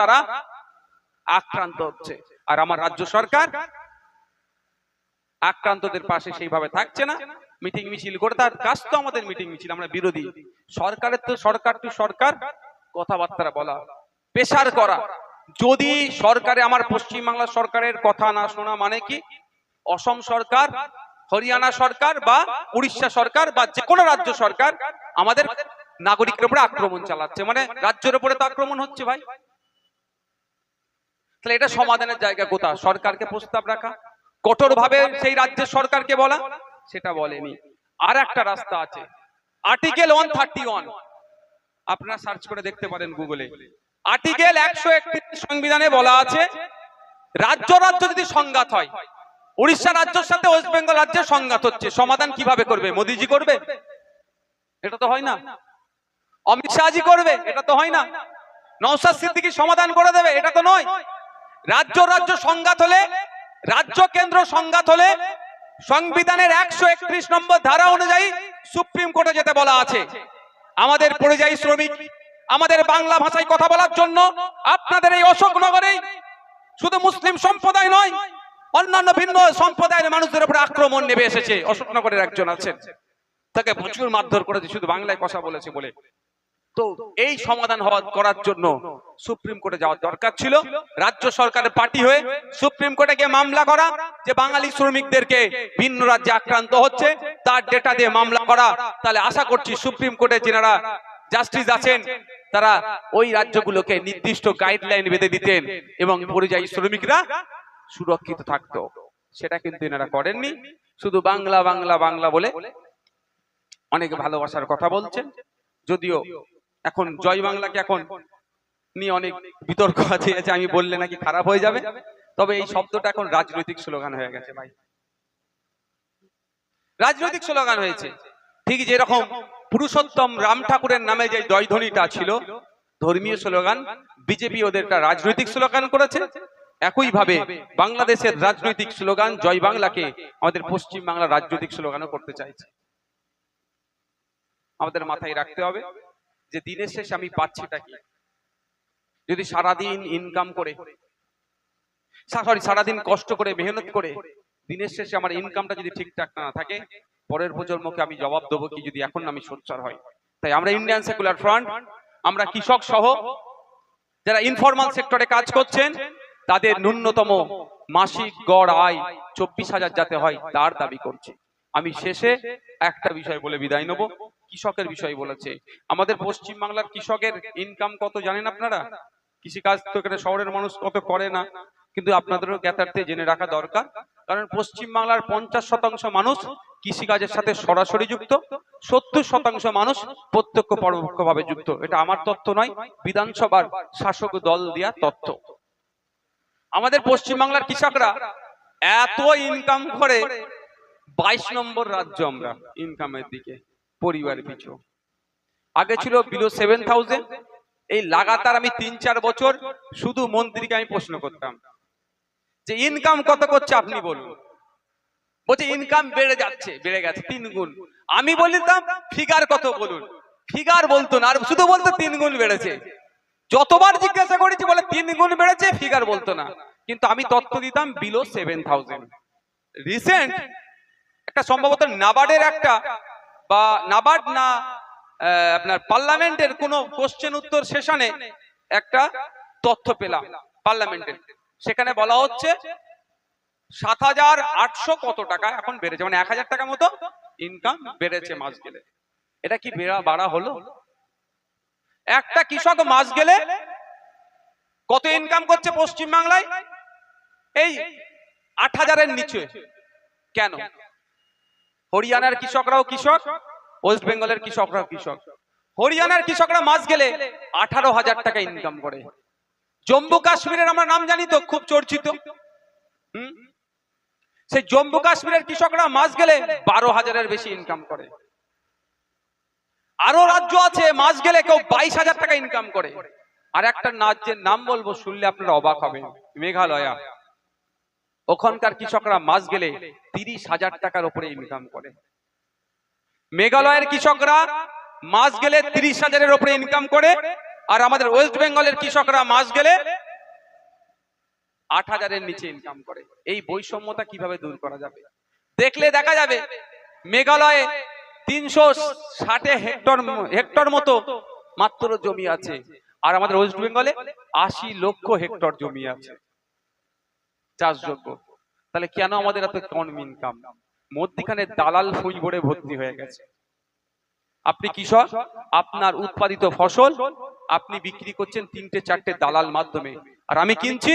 তারা আক্রান্ত হচ্ছে। আর আমার রাজ্য সরকার আক্রান্তদের পাশে সেইভাবে থাকছে না। মিটিং মিছিল করে তার কাজ তো আমাদের মিটিং মিছিল, আমরা বিরোধী। সরকারের তো সরকার টু সরকার কথাবার্তা বলা। পেশার করা। যদি সরকারে আমার পশ্চিমবাংলা সরকারের কথা না শোনা মানে কি? অসম সরকার, হরিয়ানা সরকার বা উড়িষ্যা সরকার বা যে কোনো রাজ্য সরকার আমাদের নাগরিকের উপরে আক্রমণ চালাচ্ছে। মানে রাজ্যের উপরে তো আক্রমণ হচ্ছে ভাই। তাহলে এটা সমাধানের জায়গা কোথা সরকারকে প্রস্তাব রাখা? কঠোর ভাবে সেই রাজ্যের সরকারকে বলা? সেটা বলেনি। আর একটা রাস্তা আছে। আর্টিকেল ওয়ান থার্টি ওয়ান আপনারা সার্চ করে দেখতে পারেন গুগলে আর্টিকেল একশো একত্রিশ সংবিধানে বলা আছে রাজ্য রাজ্য যদি সংঘাত হয় উড়িষ্যা রাজ্যের সাথে ওয়েস্ট বেঙ্গল রাজ্যের সংঘাত হচ্ছে। সমাধান কীভাবে করবে? মোদিজি করবে? এটা তো হয় না। অমিত শাহজি করবে? এটা তো হয় না। নৌসাদ সিদ্দিকি সমাধান করে দেবে? এটা তো নয়। রাজ্য রাজ্য সংঘাত হলে, রাজ্য কেন্দ্র সংঘাত হলে সংবিধানের একশো একত্রিশ নম্বর ধারা অনুযায়ী সুপ্রিম কোর্টে যেতে বলা আছে। আমাদের পরিযায়ী শ্রমিক, আমাদের বাংলা ভাষায় কথা বলার জন্য আপনাদের এই অশোকনগরেই শুধু মুসলিম সম্প্রদায় নয়, অন্যান্য ভিন্ন সম্প্রদায়ের মানুষদের উপরে আক্রমণ নেমে এসেছে। অশোকনগরের একজন আছেন। তাকে প্রচুর মারধর করেছে, শুধু বাংলায় কথা বলেছে বলে। তো এই সমাধান হওয়া করার জন্য সুপ্রিম কোর্টে যাওয়ার দরকার ছিল। রাজ্য সরকারের পার্টি হয়ে সুপ্রিম কোর্টে গিয়ে মামলা করা, যে বাঙালি শ্রমিকদেরকে ভিন্ন রাজ্যে আক্রান্ত হচ্ছে, তার ডেটা দিয়ে মামলা করা। তাহলে আশা করছি সুপ্রিম কোর্টে যেনারা জাস্টিস আছেন, তারা ওই রাজ্যগুলোকে নির্দিষ্ট গাইডলাইন বেঁধে দিতেন এবং পরিযায়ী শ্রমিকরা সুরক্ষিত থাকতো। সেটা কিন্তু এনারা করেননি। শুধু বাংলা বাংলা বাংলা বলে অনেক ভালোবাসার কথা বলছেন। যদিও এখন জয় বাংলাকে এখন নিয়ে অনেক বিতর্ক আছে আছে আমি বললে নাকি খারাপ হয়ে যাবে? তবে এই শব্দটা এখন রাজনৈতিক স্লোগান হয়ে গেছে ভাই। রাজনৈতিক স্লোগান হয়েছে। ঠিক যেরকম পুরুষোত্তম রাম ঠাকুরের নামে যে জয়ধ্বনিটা ছিল ধর্মীয় স্লোগান বিজেপি ওদেরটা রাজনৈতিক স্লোগান করেছে। একই ভাবে বাংলাদেশের রাজনৈতিক স্লোগান জয় বাংলাকে আমাদের পশ্চিম বাংলার রাজনৈতিক স্লোগানও করতে চাইছে। আমাদের মাথায় রাখতে হবে। যে দিনের শেষে আমি পাচ্ছিটা কি? যদি সারাদিন ইনকাম করে সরি সারাদিন কষ্ট করে, মেহনত করে, দিনের শেষে আমার ইনকামটা যদি ঠিকঠাক না থাকে, পরের প্রজন্মকে আমি জবাব দেবো কি যদি এখন আমি সোচ্চার হয় তাই আমরা ইন্ডিয়ান সেকুলার ফ্রন্ট আমরা কৃষক সহ, যারা ইনফরমাল সেক্টরে কাজ করছেন, তাদের ন্যূনতম মাসিক গড় আয় চব্বিশ হাজার যাতে হয়, তার দাবি করছি। আমি শেষে একটা বিষয় বলে বিদায় নেব। কৃষকের বিষয় বলেছে। আমাদের পশ্চিম বাংলার কৃষকের ইনকাম কত জানেন আপনারা? কৃষিকাজ তো এখানে শহরের মানুষ কত করে না কিন্তু আপনাদেরও জ্ঞাতার্থে জেনে রাখা দরকার। কারণ পশ্চিম বাংলার পঞ্চাশ শতাংশ মানুষ কৃষিকাজের সাথে সরাসরি যুক্ত সত্তর শতাংশ মানুষ প্রত্যক্ষ পরোক্ষ ভাবে যুক্ত। এটা আমার তথ্য নয় বিধানসভার শাসক দল দেওয়া তথ্য আমাদের পশ্চিম বাংলার কৃষকরা এত ইনকাম করে বাইশ নম্বর রাজ্য আমরা ইনকামের দিকে। পরিবার পিছু। আগে ছিল বিলো সেভেন থাউজেন্ড এই লাগাতার আমি তিন চার বছর শুধু মন্ত্রীকে আমি প্রশ্ন করতাম। যে ইনকাম কত করছে আপনি বলুন। বলছে ইনকাম বেড়ে যাচ্ছে বেড়ে গেছে তিন গুণ। আমি বলতাম ফিগার কত বলুন? ফিগার বলতো না আর শুধু বলতো তিন গুণ বেড়েছে। যতবার জিজ্ঞাসা করেছি বলে তিন গুণ বেড়েছে ফিগার বলতো না। কিন্তু আমি তথ্য দিতাম বিলো সেভেন থাউজেন্ড রিসেন্ট একটা সম্ভবত নাবার্ডের একটা বা নাবার্ড না আপনার পার্লামেন্টের কোন কোশ্চেন উত্তর সেশনে একটা তথ্য পেলাম পার্লামেন্টের। সেখানে বলা হচ্ছে সাত হাজার আটশো কত টাকা এখন বেড়েছে মানে এক হাজার টাকা মতো ইনকাম বেড়েছে মাস গেলে। এটা কি বেড়া, বাড়া হলো? একটা কৃষক মাস গেলে কত ইনকাম করছে পশ্চিম বাংলায় এই আট হাজারের নিচে। কেন? হরিয়ানার কৃষকরাও কৃষক, ওয়েস্ট বেঙ্গলের কৃষকরাও কৃষক। হরিয়ানার কৃষকরা মাস গেলে আঠারো হাজার টাকা ইনকাম করে। জম্মু কাশ্মীরের আমরা নাম জানি তো, খুব চর্চিত। সেই জম্মু কাশ্মীরের কৃষকরা মাস গেলে বারো হাজারের বেশি ইনকাম করে। আরও রাজ্য আছে, মাস গেলে কেউ বাইশ হাজার টাকা ইনকাম করে। আর একটা রাজ্যের নাম বলব, শুনলে আপনারা অবাক হবেন। মেঘালয়া। ওখানকার কৃষকরা মাস গেলে তিরিশ হাজার টাকার উপরে ইনকাম করে। মেঘালয়ের কৃষকরা মাস গেলে তিরিশ হাজারের উপরে ইনকাম করে, আর আমাদের ওয়েস্ট বেঙ্গলের কৃষকরা মাস গেলে আট হাজারের নিচে ইনকাম করে। এই বৈষম্যতা কীভাবে দূর করা যাবে? দেখলে দেখা যাবে, মেঘালয়ে তিনশো ষাটে হেক্টর হেক্টর মতো মাত্র জমি আছে, আর আমাদের ওয়েস্ট বেঙ্গলে আশি লক্ষ হেক্টর জমি আছে। চাষযোগ্য। তাহলে কেন আমাদের এত কম ইনকাম মধ্যিখানে দালাল ফুই ভরে ভর্তি হয়ে গেছে। আপনি কৃষক? আপনার উৎপাদিত ফসল? আপনি বিক্রি করছেন তিনটে চারটে দালাল মাধ্যমে। আর আমি কিনছি?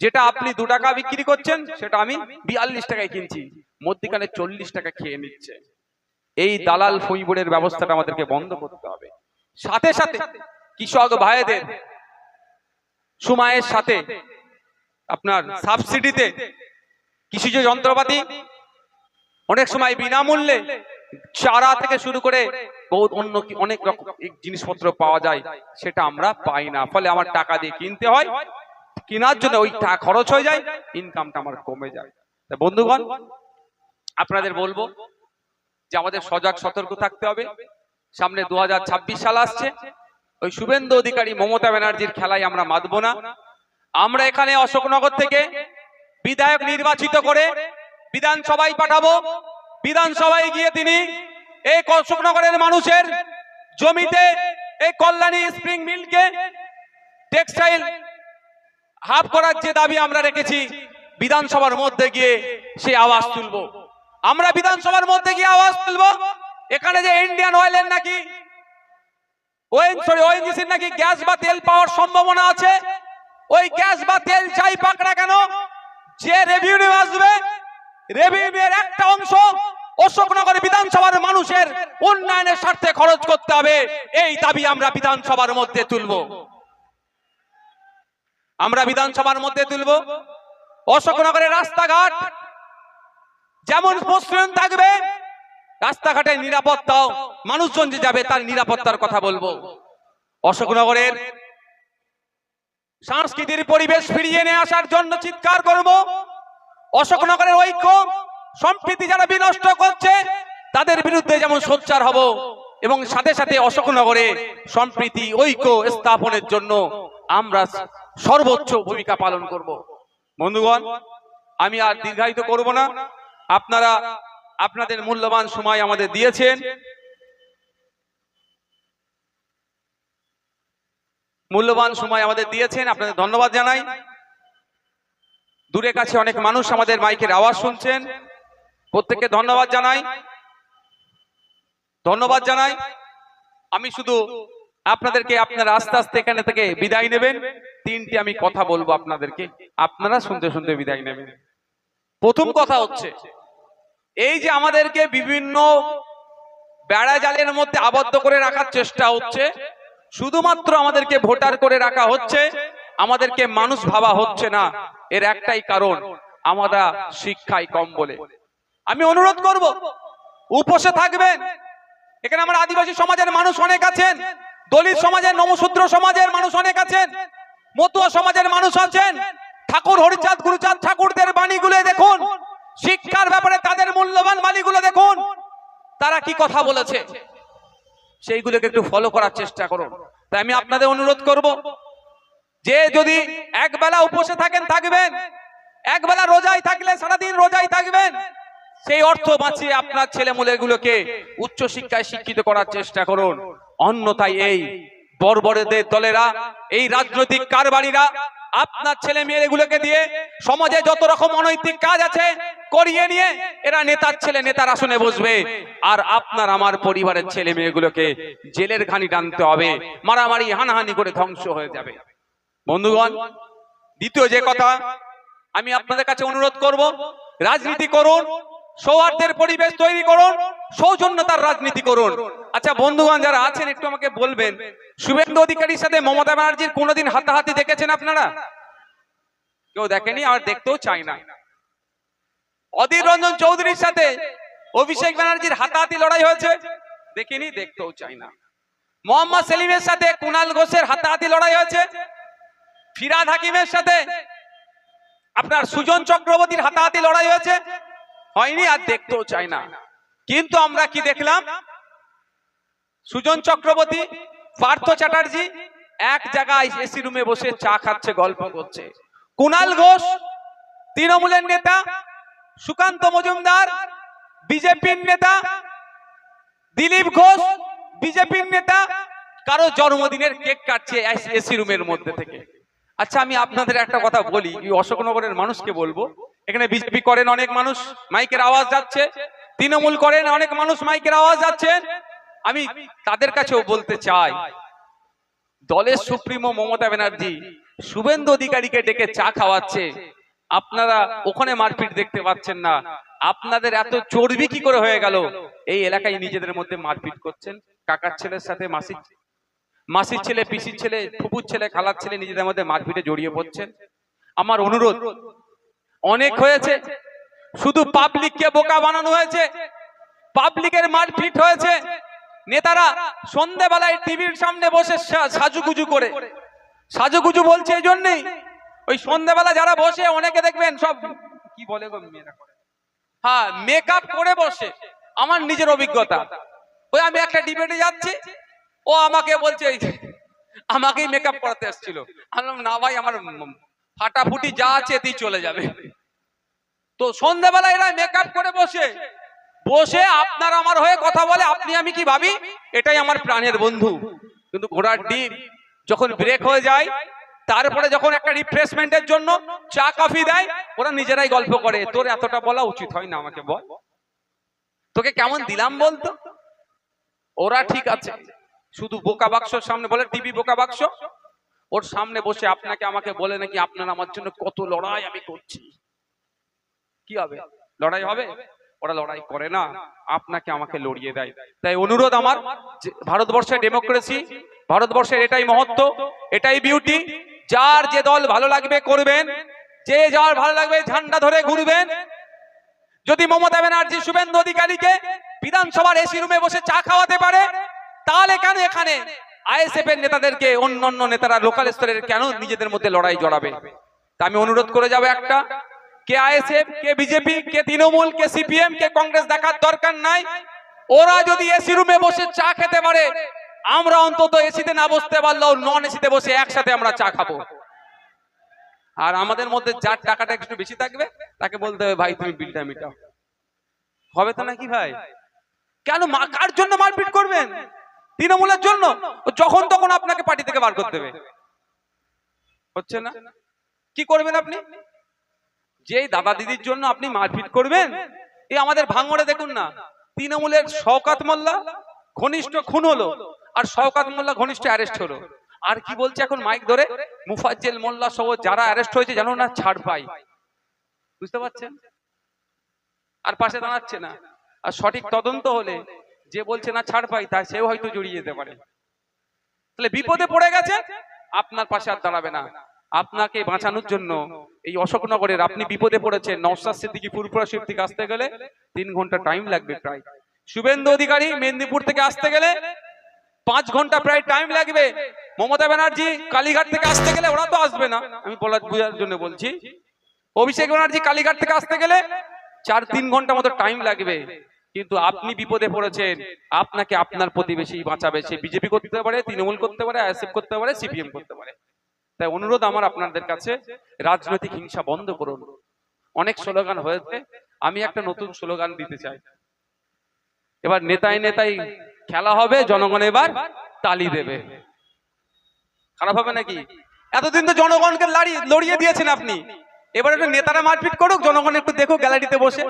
যেটা আপনি দু টাকা বিক্রি করছেন সেটা আমি বিয়াল্লিশ টাকায় কিনছি। মধ্যিখানে চল্লিশ টাকা খেয়ে নিচ্ছে। এই দালাল ফুইবুড়ের ব্যবস্থাটা আমাদেরকে বন্ধ করতে হবে। সাথে সাথে কৃষক ভাইদের সময়ের সাথে আপনার সাবসিডিতে কৃষিজ যন্ত্রপাতি, অনেক সময় বিনামূল্যে চারা থেকে শুরু করে অন্য অনেক রকম জিনিসপত্র পাওয়া যায়, সেটা আমরা পাই না। ফলে আমার টাকা দিয়ে কিনতে হয়, কেনার জন্য ওই টাকা খরচ হয়ে যায় ইনকামটা আমার কমে যায়। তা বন্ধুগণ, আপনাদের বলব যে আমাদের সজাগ সতর্ক থাকতে হবে। সামনে দু হাজার ছাব্বিশ সাল আসছে, ওই শুভেন্দু অধিকারী মমতা ব্যানার্জির খেলায় আমরা মাতবো না। আমরা এখানে অশোকনগর থেকে বিধায়ক নির্বাচিত করে বিধানসভায় পাঠাবো। বিধানসভায় গিয়ে তিনি এই অশোকনগরের মানুষের জমিতে এই কল্যাণী স্প্রিং মিলকে টেক্সটাইল হাফ করার যে দাবি আমরা রেখেছি, বিধানসভার মধ্যে গিয়ে সে আওয়াজ তুলবো। আমরা বিধানসভার মধ্যে গিয়ে আওয়াজ তুলবো? এখানে যে ইন্ডিয়ান অয়েলের নাকি ওএনজিসির নাকি গ্যাস বা তেল পাওয়ার সম্ভাবনা আছে? ওই গ্যাস বা তেল চাই পাক না কেন, যে রেভিনিউ আসবে রেভিনিউয়ের একটা অংশ অশোকনগর বিধানসভার মানুষের উন্নয়নের স্বার্থে খরচ করতে হবে। এই দাবি আমরা বিধানসভার মধ্যে তুলবো। আমরা বিধানসভার মধ্যে তুলব। অশোকনগরের রাস্তাঘাট যেমন মসৃণ থাকবে, রাস্তাঘাটের নিরাপত্তাও, মানুষজন যে যাবে তার নিরাপত্তার কথা বলব। অশোকনগরের সাংস্কৃতিক পরিবেশ ফিরিয়ে নিয়ে আসার জন্য চিৎকার করব। অশোকনগরের ঐক্য, সম্প্রীতি যারা বিনষ্ট করছে, তাদের বিরুদ্ধে যেমন সোচ্চার হব এবং সাথে সাথে অশোকনগরে সম্প্রীতি, ঐক্য স্থাপনের জন্য আমরা সর্বোচ্চ ভূমিকা পালন করব। বন্ধুগণ, আমি আর দীর্ঘায়িত করব না। আপনারা আপনাদের মূল্যবান সময় আমাদের দিয়েছেন। মূল্যবান সময় আমাদের দিয়েছেন, আপনাদের ধন্যবাদ জানাই। দূরে কাছে অনেক মানুষ আমাদের মাইকের আওয়াজ শুনছেন, প্রত্যেককে ধন্যবাদ জানাই। ধন্যবাদ জানাই। আমি শুধু আপনাদেরকে আপনারা আস্তে আস্তে এখানে থেকে বিদায় নেবেন। তিনটি আমি কথা বলব আপনাদেরকে। আপনারা শুনতে শুনতে বিদায় নেবেন। প্রথম কথা হচ্ছে, এই যে আমাদেরকে বিভিন্ন বেড়া জালের মধ্যে আবদ্ধ করে রাখার চেষ্টা হচ্ছে শুধুমাত্র আমাদেরকে ভোটার করে রাখা হচ্ছে, আমাদেরকে মানুষ ভাবা হচ্ছে না। এর একটাই কারণ, আমরা শিক্ষায় কম বলে। আমি অনুরোধ করব, উপসে থাকবেন। এখানে আমার আদিবাসী সমাজের মানুষ অনেক আছেন, দলিত সমাজের নমশূদ্র সমাজের মানুষ অনেক আছেন, মতুয়া সমাজের মানুষ আছেন। ঠাকুর, হরিচাঁদ, গুরুচাঁদ ঠাকুরদের বাণীগুলো দেখুন, শিক্ষার ব্যাপারে তাদের মূল্যবান বাণীগুলো দেখুন। তারা কি কথা বলেছে? সেইগুলোকে একটু ফলো করার চেষ্টা করুন। তাই আমি আপনাদের অনুরোধ করব, যে যদি একবেলা উপসে থাকেন, থাকবেন। একবেলা রোজাই থাকলে, সারাদিন রোজাই থাকবেন। সেই অর্থ বাঁচিয়ে আপনার ছেলেমুলেগুলোকে উচ্চ শিক্ষায় শিক্ষিত করার চেষ্টা করুন। অন্যথায় এই বর্বরদের দলেরা, এই রাজনৈতিক কারবারিরা আপনার ছেলে মেয়েগুলোকে দিয়ে সমাজে যত রকম অনৈতিক কাজ আছে করিয়ে নিয়ে, এরা নেতার ছেলে, নেতার আসনে বসবে। আর আপনার আমার পরিবারের ছেলে মেয়েগুলোকে জেলের ঘানি টানতে হবে। মারামারি, হানাহানি করে ধ্বংস হয়ে যাবে। বন্ধুগণ, দ্বিতীয় যে কথা আমি আপনাদের কাছে অনুরোধ করব, রাজনীতি করুন সৌহার্দ্যের পরিবেশ তৈরি করুন, সৌজন্যতার রাজনীতি করুন। আচ্ছা বন্ধুগণ যারা আছেন, একটু আমাকে বলবেন, শুভেন্দু অধিকারীর সাথে মমতা ব্যানার্জির কোনোদিন হাতাহাতি দেখেছেন আপনারা? কেউ দেখেনি, আর দেখতেও চাই না। অধীর রঞ্জন চৌধুরীর সাথে অভিষেক ব্যানার্জির হাতাহাতি লড়াই হয়েছে? দেখিনি, দেখতেও চাই না। মোহাম্মদ সেলিমের সাথে কুনাল ঘোষের হাতাহাতি লড়াই হয়েছে? ফিরাদ হাকিমের সাথে আপনার সুজন চক্রবর্তীর হাতাহাতি লড়াই হয়েছে? হয়নি আর দেখতেও চাই না। কিন্তু আমরা কি দেখলাম? সুজন চক্রবর্তী, পার্থ চ্যাটার্জি এক জায়গায় এসি রুমে বসে চা খাচ্ছে, গল্প করছে। কুনাল ঘোষ, তৃণমূলের নেতা, সুকান্ত মজুমদার, বিজেপির নেতা, দিলীপ ঘোষ, বিজেপির নেতা, কারও জন্মদিনের কেক কাটছে এসি রুমের মধ্যে থেকে। আচ্ছা আমি আপনাদের একটা কথা বলি অশোকনগরের মানুষকে বলব এখানে বিজেপি করেন অনেক মানুষ, মাইকের আওয়াজ যাচ্ছে। তৃণমূল করেন অনেক মানুষ, মাইকের আওয়াজ যাচ্ছে। আমি তাদের কাছেও বলতে চাই, দলের সুপ্রিমো মমতা ব্যানার্জি শুভেন্দু অধিকারীকে ডেকে চা খাওয়াচ্ছে। আপনারা ওখানে মারপিট দেখতে পাচ্ছেন না। আপনাদের এত চর্বি কি করে হয়ে গেল? এই এলাকায় নিজেদের মধ্যে মারপিট করছেন। কাকার ছেলের সাথে মাসির মাসির ছেলে, পিসির ছেলে, ফুপুর ছেলে, খালার ছেলে নিজেদের মধ্যে মারপিটে জড়িয়ে পড়ছেন। আমার অনুরোধ অনেক হয়েছে। শুধু পাবলিককে বোকা বানানো হয়েছে। পাবলিকের মারপিট হয়েছে। নেতারা সন্ধেবেলায় টিভির সামনে বসে সাজুগুজু করে। সাজুগুজু বলছে এই জন্যই। ওই সন্ধেবেলা যারা বসে, অনেকে দেখবেন সব কি বলে গো হ্যাঁ মেকআপ করে বসে। আমার নিজের অভিজ্ঞতা। ওই আমি একটা ডিবেটে যাচ্ছি। ও আমাকে বলছে, এই আমাকেই মেকআপ করাতে এসেছিল। আমি না ভাই, আমার ফাটাফুটি যা আছে এতেই চলে যাবে। তো সন্ধ্যাবেলা এরা মেকআপ করে বসে। বসে আপনার আমার হয়ে কথা বলে, আপনি আমি কি ভাবি? এটাই আমার প্রাণের বন্ধু। কিন্তু ঘোড়ার ডিম যখন ব্রেক হয়ে যায়, তারপরে যখন একটা রিফ্রেশমেন্টের জন্য চা কফি দেয়, ওরা নিজেরাই গল্প করে, তোর এতটা বলা উচিত হয় না আমাকে বল। তোকে কেমন দিলাম বলতো? ওরা ঠিক আছে। শুধু বোকা বাক্সর সামনে বলে, টিভি বোকা বাক্স? ওর সামনে বসে আপনাকে আমাকে বলে নাকি আপনার আমার জন্য কত লড়াই আমি করছি। কি হবে? লড়াই হবে? ওরা লড়াই করে না। আপনাকে আমাকে লড়িয়ে দেয়। তাই অনুরোধ আমার ভারতবর্ষের ডেমোক্রেসি ভারতবর্ষের এটাই মহত্ব এটাই বিউটি যার যে দল ভালো লাগবে করবেন যে যার ভালো লাগবে ঝান্ডা ধরে ঘুরবেন। যদি মমতা ব্যানার্জি শুভেন্দু অধিকারীকে বিধানসভার এসি রুমে বসে চা খাওয়াতে পারে তাহলে কেন এখানে আইএসএফ এর নেতাদেরকে অন্য অন্য নেতারা লোকাল স্তরের কেন নিজেদের মধ্যে লড়াই জড়াবে? তা আমি অনুরোধ করে যাব একটা। কে আইএসএফ, কে বিজেপি, কে তৃণমূল, কে সিপিএম, কে কংগ্রেস দেখার দরকার নাই। ওরা যদি এসি রুমে বসে চা খেতে পারে, আমরা অন্তত এসিতে না বসতে পারলেও নন এসিতে বসে একসাথে আমরা চা খাব। আর আমাদের মধ্যে যার টাকাটা একটু বেশি থাকবে, তাকে বলতে হবে, ভাই, তুমি বিলটা মিটাও। হবে তো নাকি ভাই? কেন কার জন্য মারপিট করবেন? তৃণমূলের জন্য? যখন তখন আপনাকে পার্টি থেকে বার করতে দেবে হচ্ছে না? কি করবেন আপনি? যেই দাদা দিদির জন্য আপনি মারপিট করবেন, এই আমাদের ভাঙড়ে দেখুন না, তৃণমূলের শওকাত মোল্লা, ঘনিষ্ঠ খুন হলো, আর শওকাত মোল্লা ঘনিষ্ঠ অ্যারেস্ট হলো। আর কি বলছে এখন মাইক ধরে? মুফাজ্জেল মোল্লা সহ যারা অ্যারেস্ট হয়েছে জানো না ছাড় পাই বুঝতে পারছেন? আর পাশে দাঁড়াচ্ছে না। আর সঠিক তদন্ত হলে যে বলছে না ছাড় পাই তা সেও হয়তো জড়িয়ে যেতে পারে। তাহলে বিপদে পড়ে গেছে, আপনার পাশে আর দাঁড়াবে না। আপনাকে বাঁচানোর জন্য এই অশোকনগরের আপনি বিপদে পড়েছেন নওসাদ সিদ্দিকি ফুরপুরা শিব থেকে আসতে গেলে তিন ঘণ্টা টাইম লাগবে প্রায়। শুভেন্দু অধিকারী মেদিনীপুর থেকে আসতে গেলে পাঁচ ঘণ্টা প্রায় টাইম লাগবে। মমতা ব্যানার্জি কালীঘাট থেকে আসতে গেলে ওরা তো আসবে না। আমি বলার বোঝার জন্য বলছি, অভিষেক ব্যানার্জি কালীঘাট থেকে আসতে গেলে চার তিন ঘণ্টা মতো টাইম লাগবে। কিন্তু আপনি বিপদে পড়েছেন, আপনাকে আপনার প্রতিবেশী বাঁচাবে। সে বিজেপি করতে পারে, তৃণমূল করতে পারে, আইএসএফ করতে পারে, সিপিএম করতে পারে। তাই অনুরোধ আমার আপনাদের কাছে, রাজনৈতিক হিংসা বন্ধ করুন। অনেক স্লোগান হয়েছে, আমি একটা নতুন স্লোগান দিতে চাই। এবার নেতাই নেতাই খেলা হবে, জনগণ এবার তালি দেবে। খারাপ হবে নাকি? এতদিন তো জনগণকে লাড়ি, লড়িয়ে দিয়েছেন আপনি। এবার একটু নেতারা মারপিট করুক, জনগণ একটু দেখুক গ্যালারিতে বসে।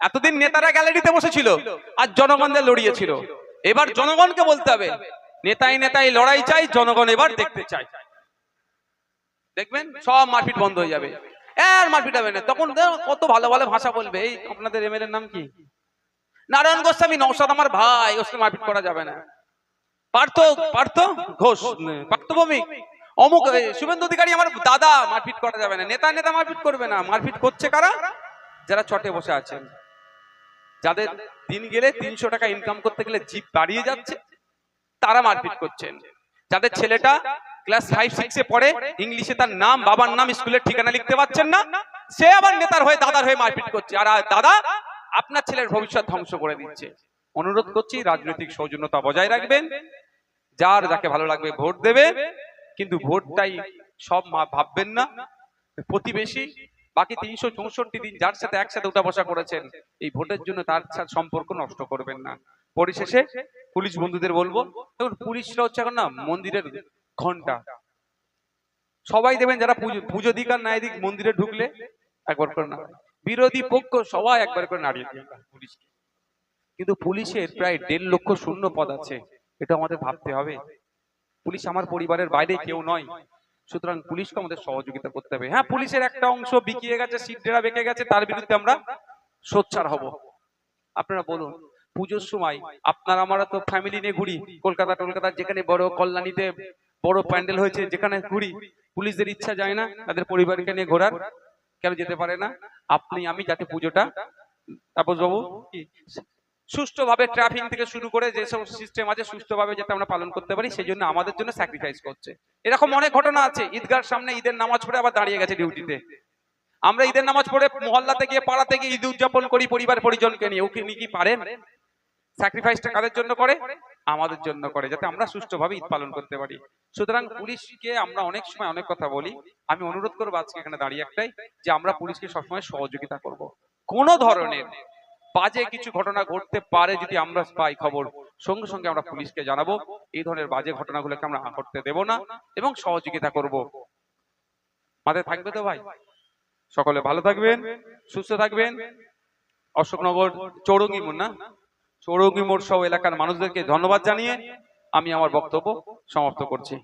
এতদিন নেতারা গ্যালারিতে বসেছিল, আর জনগণদের লড়িয়েছিল। এবার জনগণকে বলতে হবে নেতাই নেতাই লড়াই চাই, জনগণ এবার দেখতে চাই দেখবেন সব মারপিট বন্ধ হয়ে যাবে। আর মারপিট হবে না। তখন কত ভালো ভালো ভাষা বলবে। এই আপনাদের এমএলএ নাম কি? নারায়ণ গোস্বামী নৌসাদ আমার ভাই, ওর মারপিট করা যাবে না। পার্থ পার্থ ঘোষ পার্থ ভৌমিক অমুক শুভেন্দু অধিকারী আমার দাদা, মারপিট করা যাবে না। নেতা নেতা মারপিট করবে না। মারপিট করছে কারা? যারা চটে বসে আছেন। যাদের দিন গেলে তিনশো টাকা ইনকাম করতে গেলে জিপ বাড়িয়ে যাচ্ছে, তারা মারপিট করছেন। যাদের ছেলেটা ক্লাস ফাইভ সিক্সে পড়ে, ইংলিশে তার নাম, বাবার নাম স্কুলের ঠিকানা লিখতে পারছেন না। সে আবার নেতার হয়ে, দাদার হয়ে মারপিট করছে। আর দাদা আপনার ছেলের ভবিষ্যৎ ধ্বংস করে দিচ্ছে। অনুরোধ করছি, রাজনৈতিক সৌজন্যতা বজায় রাখবেন। যার যাকে ভালো লাগবে ভোট দেবে। কিন্তু ভোটটাই সব মা- ভাববেন না। প্রতিবেশী, বাকি তিনশো চৌষট্টি দিন যার সাথে একসাথে উঠা বসা করেছেন, এই ভোটের জন্য তার সাথে সম্পর্ক নষ্ট করবেন না। পরিশেষে পুলিশ বন্ধুদের বলব, দেখুন, পুলিশরা হচ্ছে এখন না, মন্দিরের ঘণ্টা। সবাই দেবেন যারা পুজো দিক আর ন্যায় দিক মন্দিরে ঢুকলে একবার করে না। বিরোধী পক্ষ সবাই একবার করে নাড়িয়ে দিয়ে পুলিশকে। কিন্তু পুলিশের প্রায় দেড় লক্ষ শূন্য পদ আছে। এটা আমাদের ভাবতে হবে। পুলিশ আমার পরিবারের বাইরে কেউ নয়। সুতরাং পুলিশকে আমাদের সহযোগিতা করতে হবে। হ্যাঁ পুলিশের একটা অংশ বিকিয়ে গেছে সিট ডেরা বেঁকে গেছে তার বিরুদ্ধে আমরা সোচ্চার হব। আপনারা বলুন পুজোর সময় আপনারা আমরা তো ফ্যামিলি নিয়ে ঘুরি। কলকাতা টলকাতা যেখানে বড় কল্যাণীতে বড় প্যান্ডেল হয়েছে যেখানে ঘুরি পুলিশদের ইচ্ছা যায় না তাদের পরিবারকে নিয়ে ঘোরার। কেন যেতে পারে না? আপনি আমি যাতে পুজোটা তাপস বাবু কি সুষ্ঠুভাবে ট্রাফিক থেকে শুরু করে যে সব সিস্টেম আছে সুষ্ঠুভাবে যাতে আমরা পালন করতে পারি সেই জন্য আমাদের জন্য স্যাক্রিফাইস করছে। এরকম অনেক ঘটনা আছে ঈদগার সামনে ঈদের নামাজ পড়ে আবার দাঁড়িয়ে গেছে ডিউটিতে আমরা ঈদের নামাজ পড়ে মহল্লাতে গিয়ে পাড়াতে গিয়ে ঈদ উদযাপন করি পরিবার পরিজনকে নিয়ে ওকে নিয়ে কি পারেন? স্যাক্রিফাইসটা কাদের জন্য করে? আমাদের জন্য করে, যাতে আমরা সুষ্ঠুভাবে ঈদ পালন করতে পারি। সুতরাং পুলিশকে আমরা অনেক সময় অনেক কথা বলি। আমি অনুরোধ করব আজকে এখানে দাঁড়িয়ে একটাই, যে আমরা পুলিশকে সবসময় সহযোগিতা করব। কোনো ধরনের বাজে কিছু ঘটনা ঘটতে পারে যদি আমরা পাই খবর, সঙ্গে সঙ্গে আমরা পুলিশকে জানাব। এই ধরনের বাজে ঘটনাগুলোকে আমরা ঘটতে দেব না এবং সহযোগিতা করব। মাথায় থাকবে তো ভাই? সকলে ভালো থাকবেন, সুস্থ থাকবেন। অশোকনগর, চৌরঙ্গি মোড় না? চৌরঙ্গি মোড় সহ এলাকার মানুষদেরকে ধন্যবাদ জানিয়ে আমি আমার বক্তব্য সমাপ্ত করছি।